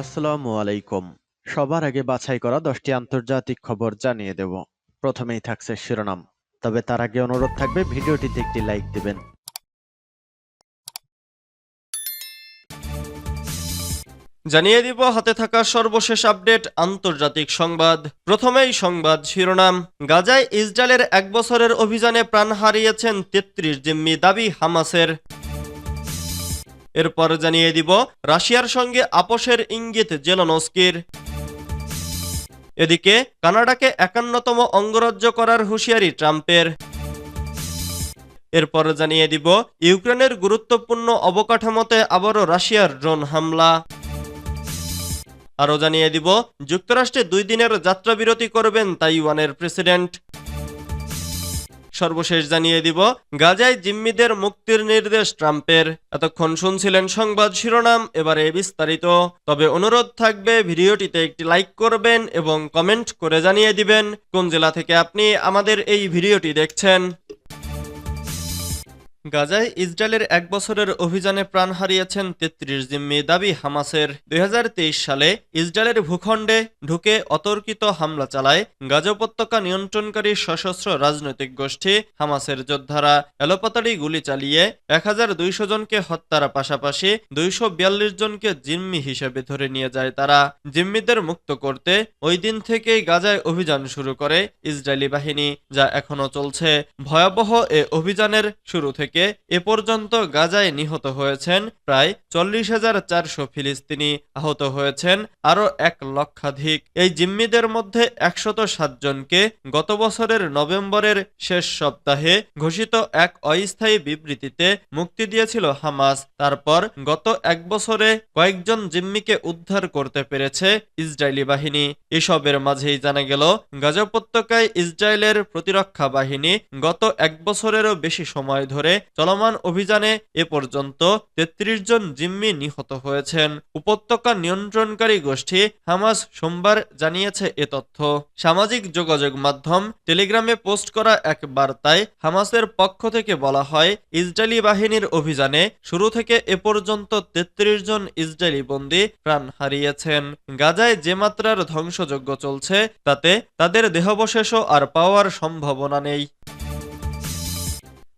আসসালামু আলাইকুম। সবার আগে বাছাই করা দশটি আন্তর্জাতিক খবর জানিয়ে দেব। প্রথমেই থাকছে শিরোনাম। তবে তার আগে অনুরোধ থাকবে, ভিডিওটিতে একটি লাইক দিবেন। জানিয়ে দিব, হাতে থাকা সর্বশেষ আপডেট, আন্তর্জাতিক সংবাদ। প্রথমেই সংবাদ শিরোনাম। গাজায় ইসরায়েলের এক বছরের অভিযানে প্রাণ হারিয়েছেন তেত্রিশ জিম্মি দাবি হামাসের। এরপর জানিয়ে দিব, রাশিয়ার সঙ্গে আপোষের ইঙ্গিত জেলনস্কির এদিকে, কানাডাকে একান্নতম অঙ্গরাজ্য করার হুঁশিয়ারি ট্রাম্পের। এরপর জানিয়ে দিব, ইউক্রেনের গুরুত্বপূর্ণ অবকাঠামোতে আবারও রাশিয়ার ড্রোন হামলা। আরও জানিয়ে দিব, যুক্তরাষ্ট্রে দুই দিনের যাত্রাবিরতি করবেন তাইওয়ানের প্রেসিডেন্ট। সর্বশেষ জানিয়ে দিব, গাজায় জিম্মিদের মুক্তির নির্দেশ ট্রাম্পের। এতক্ষণ শুনছিলেন সংবাদ শিরোনাম, এবারে বিস্তারিত। তবে অনুরোধ থাকবে, ভিডিওটিতে একটি লাইক করবেন এবং কমেন্ট করে জানিয়ে দিবেন, কোন জেলা থেকে আপনি আমাদের এই ভিডিওটি দেখছেন। গাজায় ইসরায়েলের এক বছরের অভিযানে প্রাণ হারিয়েছেন তেত্রিশ জিম্মি দাবি হামাসের। দুই হাজার তেইশ সালে ইসরায়েলের ভূখণ্ডে ঢুকে অতর্কিত হামলা চালায় গাজা উপত্যকা নিয়ন্ত্রণকারী সশস্ত্র রাজনৈতিক গোষ্ঠী হামাসের যোদ্ধারা। এলোপাতাড়ি গুলি চালিয়ে এক হাজার দুইশ জনকে হত্যার পাশাপাশি দুইশো বিয়াল্লিশ জনকে জিম্মি হিসেবে ধরে নিয়ে যায় তারা। জিম্মিদের মুক্ত করতে ওই দিন থেকেই গাজায় অভিযান শুরু করে ইসরায়েলি বাহিনী, যা এখনও চলছে। ভয়াবহ এ অভিযানের শুরু থেকে এ পর্যন্ত গাজায় নিহত হয়েছেন প্রায় চল্লিশ হাজার চারশো ফিলিস্তিনি আহত হয়েছেন, আরও এক লক্ষাধিক। এই জিম্মিদের মধ্যে একশত সাতজনকে গত বছরের নভেম্বরের শেষ সপ্তাহে ঘোষিত এক অস্থায়ী বিবৃতিতে মুক্তি দিয়েছিল হামাস। তারপর গত এক বছরে কয়েকজন জিম্মিকে উদ্ধার করতে পেরেছে ইসরায়েলি বাহিনী। এসবের মাঝেই জানা গেল, গাজা উপত্যকায় ইসরায়েলের প্রতিরক্ষা বাহিনী গত এক বছরেরও বেশি সময় ধরে চলমান অভিযানে এ পর্যন্ত তেত্রিশ জন জিম্মি নিহত হয়েছেন। উপত্যকা নিয়ন্ত্রণকারী গোষ্ঠী হামাস সোমবার জানিয়েছে এ তথ্য। সামাজিক যোগাযোগ মাধ্যম টেলিগ্রামে পোস্ট করা এক বার্তায় হামাসের পক্ষ থেকে বলা হয়, ইসরায়েলি বাহিনীর অভিযানে শুরু থেকে এ পর্যন্ত তেত্রিশ জন ইসরায়েলি বন্দী প্রাণ হারিয়েছেন। গাজায় যে মাত্রার ধ্বংসযজ্ঞ চলছে, তাতে তাদের দেহাবশেষও আর পাওয়ার সম্ভাবনা নেই।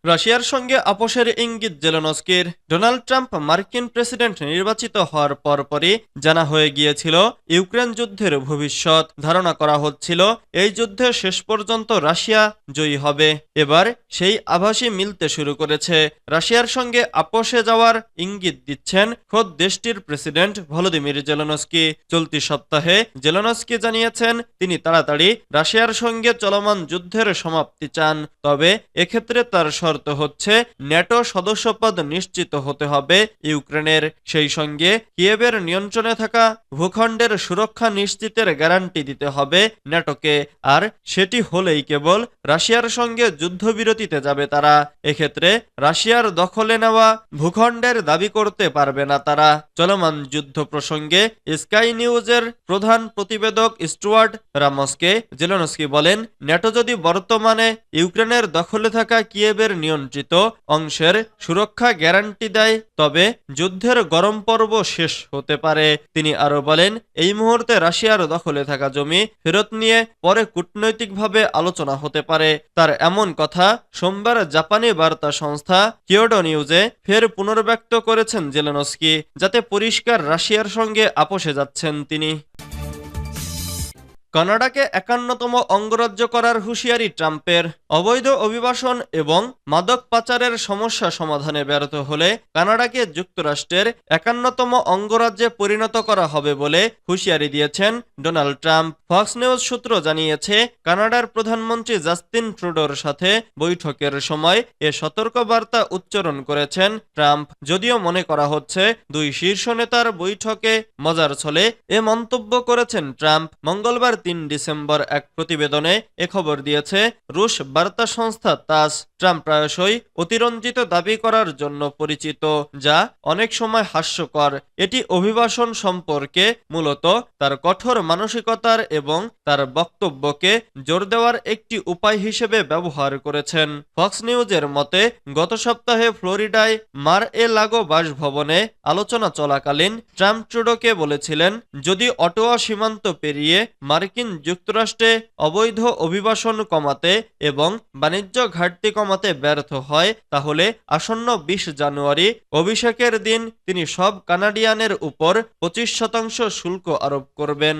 রাশিয়ার সঙ্গে আপোষের ইঙ্গিত জেলনস্কির ডোনাল্ড ট্রাম্প মার্কিন প্রেসিডেন্ট নির্বাচিত হওয়ার পরপরই জানা হয়ে গিয়েছিল ইউক্রেন যুদ্ধের ভবিষ্যৎ। ধারণা করা হচ্ছিল, এই যুদ্ধে শেষ পর্যন্ত রাশিয়া জয়ী হবে। এবার সেই আভাসই মিলতে শুরু করেছে। রাশিয়ার সঙ্গে আপোষে যাওয়ার ইঙ্গিত দিচ্ছেন খোদ দেশটির প্রেসিডেন্ট ভলোদিমির জেলনস্কি। চলতি সপ্তাহে জেলনস্কি জানিয়েছেন, তিনি তাড়াতাড়ি রাশিয়ার সঙ্গে চলমান যুদ্ধের সমাপ্তি চান, তবে এক্ষেত্রে তার শর্ত হচ্ছে, ন্যাটো সদস্যপদ নিশ্চিত হতে হবে। ইউক্রেনের সেই সঙ্গে কিয়েবের নিয়ন্ত্রণে থাকা ভূখণ্ডের সুরক্ষা নিশ্চিতের গ্যারান্টি দিতে হবে ন্যাটোকে। আর সেটি হলেই কেবল রাশিয়ার সঙ্গে যুদ্ধবিরতিতে যাবে তারা। এক্ষেত্রে রাশিয়ার দখলে নেওয়া ভূখণ্ডের দাবি করতে পারবে না তারা। চলমান যুদ্ধ প্রসঙ্গে স্কাই নিউজের প্রধান প্রতিবেদক স্টুয়ার্ট রামসকে জেলনস্কি বলেন, ন্যাটো যদি বর্তমানে ইউক্রেনের দখলে থাকা কিয়েভের নিয়ন্ত্রিত অংশের সুরক্ষা গ্যারান্টি দেয়, তবে যুদ্ধের গরম পর্ব শেষ হতে পারে। তিনি আরও বলেন, এই মুহূর্তে রাশিয়ার দখলে থাকা জমি ফেরত নিয়ে পরে কূটনৈতিকভাবে আলোচনা হতে পারে। তার এমন কথা সোমবার জাপানি বার্তা সংস্থা কিওডো নিউজে ফের পুনর্ব্যক্ত করেছেন জেলেনস্কি, যাতে পরিষ্কার রাশিয়ার সঙ্গে আপোষে যাচ্ছেন তিনি। কানাডাকে একান্নতম অঙ্গরাজ্য করার হুঁশিয়ারি ট্রাম্পের। অবৈধ অভিবাসন এবং মাদক পাচারের সমস্যা সমাধানে ব্যর্থ হলে কানাডাকে যুক্তরাষ্ট্রের একান্নতম অঙ্গরাজ্যে পরিণত করা হবে বলে হুঁশিয়ারি দিয়েছেন ডোনাল্ড ট্রাম্প। ফক্স নিউজ সূত্র জানিয়েছে, কানাডার প্রধানমন্ত্রী জাস্তিন ট্রুডোর সাথে বৈঠকের সময় এ সতর্কবার্তা উচ্চারণ করেছেন ট্রাম্প। যদিও মনে করা হচ্ছে, দুই শীর্ষ নেতার বৈঠকে মজার ছলে এ মন্তব্য করেছেন ট্রাম্প। মঙ্গলবার তিন ডিসেম্বর এক প্রতিবেদনে খবর দিয়েছে, রুশ বার্তা সংস্থা তাস ট্রাম্প প্রায়শই অতিরঞ্জিত দাবি করার জন্য পরিচিত, যা অনেক সময় হাস্যকর। এটি অভিবাসন সম্পর্কে মূলত তার কঠোর মানসিকতার এবং তার বক্তব্যকে জোর দেওয়ার একটি উপায় হিসেবে ব্যবহার করেছেন। ফক্স নিউজের মতে, গত সপ্তাহে ফ্লোরিডায় মার এ লাগো বাসভবনে আলোচনা চলাকালীন ট্রাম্প ট্রুডোকে বলেছিলেন, যদি অটোয়া সীমান্ত পেরিয়ে মার্কিন যুক্তরাষ্ট্রে অবৈধ অভিবাসন কমাতে এবং বাণিজ্য ঘাটতি কমাতে ব্যর্থ হয়, তাহলে আসন্ন বিশ জানুয়ারি অভিষেকের দিন তিনি সব কানাডিয়ানের উপর পঁচিশ শতাংশ শুল্ক আরোপ করবেন।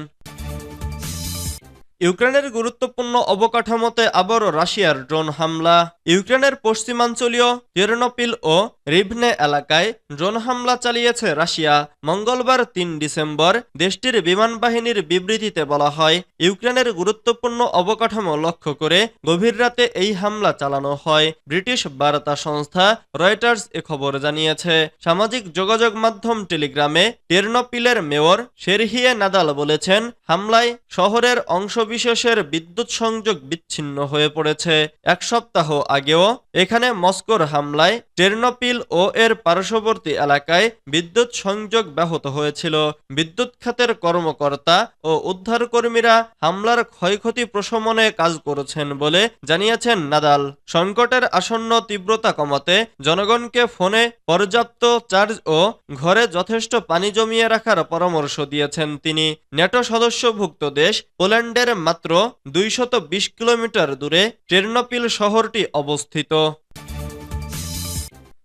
ইউক্রেনের গুরুত্বপূর্ণ অবকাঠামোতে আবারও রাশিয়ার ড্রোন হামলা। ইউক্রেনের পশ্চিমাঞ্চলীয় তেরনোপিল ও রিভনে এলাকায় ড্রোন হামলা চালিয়েছে রাশিয়া। মঙ্গলবার তিন ডিসেম্বর দেশটির বিমান বাহিনীর বিবৃতিতে বলা হয়, ইউক্রেনের গুরুত্বপূর্ণ অবকাঠামো লক্ষ্য করে গভীর রাতে এই হামলা চালানো হয়, ব্রিটিশ বার্তা সংস্থা রয়টার্স এ খবর জানিয়েছে। সামাজিক যোগাযোগ মাধ্যম টেলিগ্রামে টেরনোপিলের মেয়র শেরহিয়ে নাদাল বলেছেন, হামলায় শহরের অংশবিশেষের বিদ্যুৎ সংযোগ বিচ্ছিন্ন হয়ে পড়েছে। এক সপ্তাহ আগেও এখানে মস্কোর হামলায় টেরনোপিল ও এর পার্শ্ববর্তী এলাকায় বিদ্যুৎ সংযোগ ব্যাহত হয়েছিল। বিদ্যুৎ খাতের কর্মকর্তা ও উদ্ধারকর্মীরা হামলার ক্ষয়ক্ষতি প্রশমনে কাজ করেছেন বলে জানিয়েছেন নাদাল। সংকটের আসন্ন তীব্রতা কমাতে জনগণকে ফোনে পর্যাপ্ত চার্জ ও ঘরে যথেষ্ট পানি জমিয়ে রাখার পরামর্শ দিয়েছেন তিনি। ন্যাটো সদস্যভুক্ত দেশ পোল্যান্ডের মাত্র দুইশত কিলোমিটার দূরে টেরনোপিল শহরটি অবস্থিত।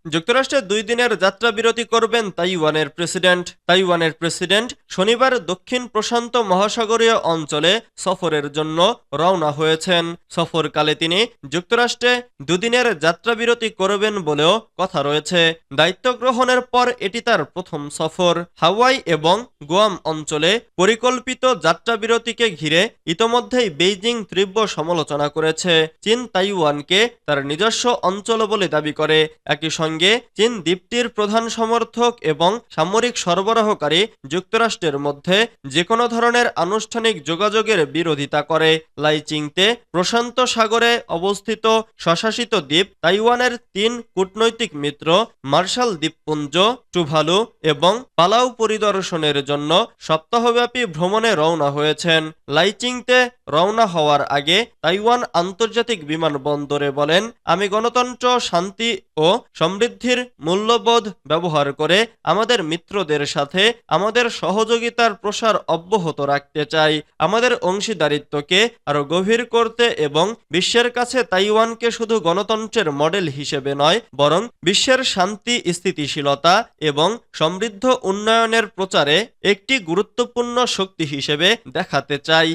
যুক্তরাষ্ট্রে দুই দিনের যাত্রা বিরতি করবেন তাইওয়ানের প্রেসিডেন্ট। তাইওয়ানের প্রেসিডেন্ট শনিবার দক্ষিণ প্রশান্ত মহাসাগরীয় অঞ্চলে সফরের জন্য রওনা হয়েছেন। সফরকালে তিনি যুক্তরাষ্ট্রে দুদিনের যাত্রা বিরতি করবেন বলেও কথা রয়েছে। দায়িত্ব গ্রহণের পর এটি তার প্রথম সফর। হাওয়াই এবং গোয়াম অঞ্চলে পরিকল্পিত যাত্রা বিরতিকে ঘিরে ইতোমধ্যেই বেইজিং তীব্র সমালোচনা করেছে। চীন তাইওয়ানকে তার নিজস্ব অঞ্চল বলে দাবি করে। একই সঙ্গে চীন দ্বীপটির প্রধান সমর্থক এবং সামরিক সরবরাহকারী যুক্তরাষ্ট্রের মধ্যে যে কোনো ধরনের আনুষ্ঠানিক যোগাযোগের বিরোধিতা করে। লাইচিংতে প্রশান্ত সাগরে অবস্থিত স্বশাসিত দ্বীপ তাইওয়ানের তিন কূটনৈতিক মিত্র মার্শাল দ্বীপপুঞ্জ, টুভালু এবং পালাউ পরিদর্শনের জন্য সপ্তাহব্যাপী ভ্রমণে রওনা হয়েছেন। লাইচিংতে রওনা হওয়ার আগে তাইওয়ান আন্তর্জাতিক বিমানবন্দরে বলেন, আমি গণতন্ত্র, শান্তি ও সমৃদ্ধির মূল্যবোধ ব্যবহার করে আমাদের মিত্রদের সাথে আমাদের সহযোগিতার প্রসার অব্যাহত রাখতে চাই। আমাদের অংশীদারিত্বকে আরও গভীর করতে এবং বিশ্বের কাছে তাইওয়ানকে শুধু গণতন্ত্রের মডেল হিসেবে নয়, বরং বিশ্বের শান্তি, স্থিতিশীলতা এবং সমৃদ্ধ উন্নয়নের প্রচারে একটি গুরুত্বপূর্ণ শক্তি হিসেবে দেখাতে চাই।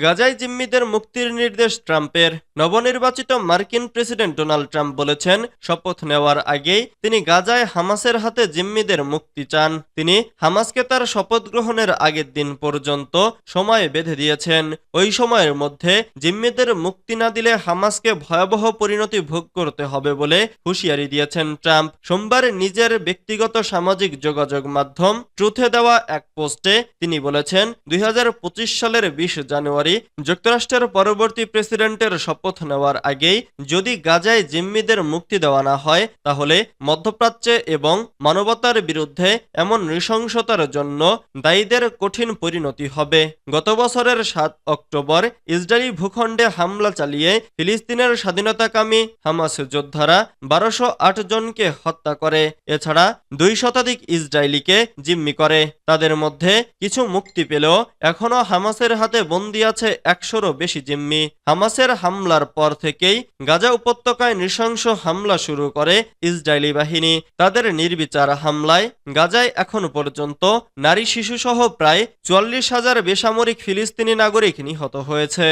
গাজায় জিম্মিদের মুক্তির নির্দেশ ট্রাম্পের। নবনির্বাচিত মার্কিন প্রেসিডেন্ট ডোনাল্ড ট্রাম্প বলেছেন, শপথ নেওয়ার আগেই তিনি গাজায় হামাসের হাতে জিম্মিদের মুক্তি চান। তিনি হামাসকে তার শপথ গ্রহণের আগের দিন পর্যন্ত সময় বেঁধে দিয়েছেন। ওই সময়ের মধ্যে জিম্মিদের মুক্তি না দিলে হামাসকে ভয়াবহ পরিণতি ভোগ করতে হবে বলে হুঁশিয়ারি দিয়েছেন ট্রাম্প। সোমবার নিজের ব্যক্তিগত সামাজিক যোগাযোগ মাধ্যম ট্রুথে দেওয়া এক পোস্টে তিনি বলেছেন, দুই হাজার পঁচিশ সালের বিশ জানুয়ারি যুক্তরাষ্ট্রের পরবর্তী প্রেসিডেন্টের শপথ নেওয়ার আগেই যদি গাজায় জিম্মিদের মুক্তি দেওয়া না হয়, তাহলে মধ্যপ্রাচ্যে এবং মানবতার বিরুদ্ধে এমন নৃশংসতার জন্য দায়ীদের কঠিন পরিণতি হবে। গত বছরের সাত অক্টোবর ইসরায়েলি ভূখণ্ডে হামলা চালিয়ে ফিলিস্তিনের স্বাধীনতাকামী হামাস যোদ্ধারা বারোশো আট জনকে হত্যা করে। এছাড়া দুই শতাধিক ইসরায়েলিকে জিম্মি করে। তাদের মধ্যে কিছু মুক্তি পেলেও এখনও হামাসের হাতে বন্দী আছে একশোরও বেশি জিম্মি। হামাসের হামলার পর থেকেই গাজা উপত্যকায় নৃশংস হামলা শুরু করে ইসরায়েলি বাহিনী। তাদের নির্বিচার হামলায় গাজায় এখন পর্যন্ত নারী শিশুসহ প্রায় চুয়াল্লিশ হাজার বেসামরিক ফিলিস্তিনি নাগরিক নিহত হয়েছে।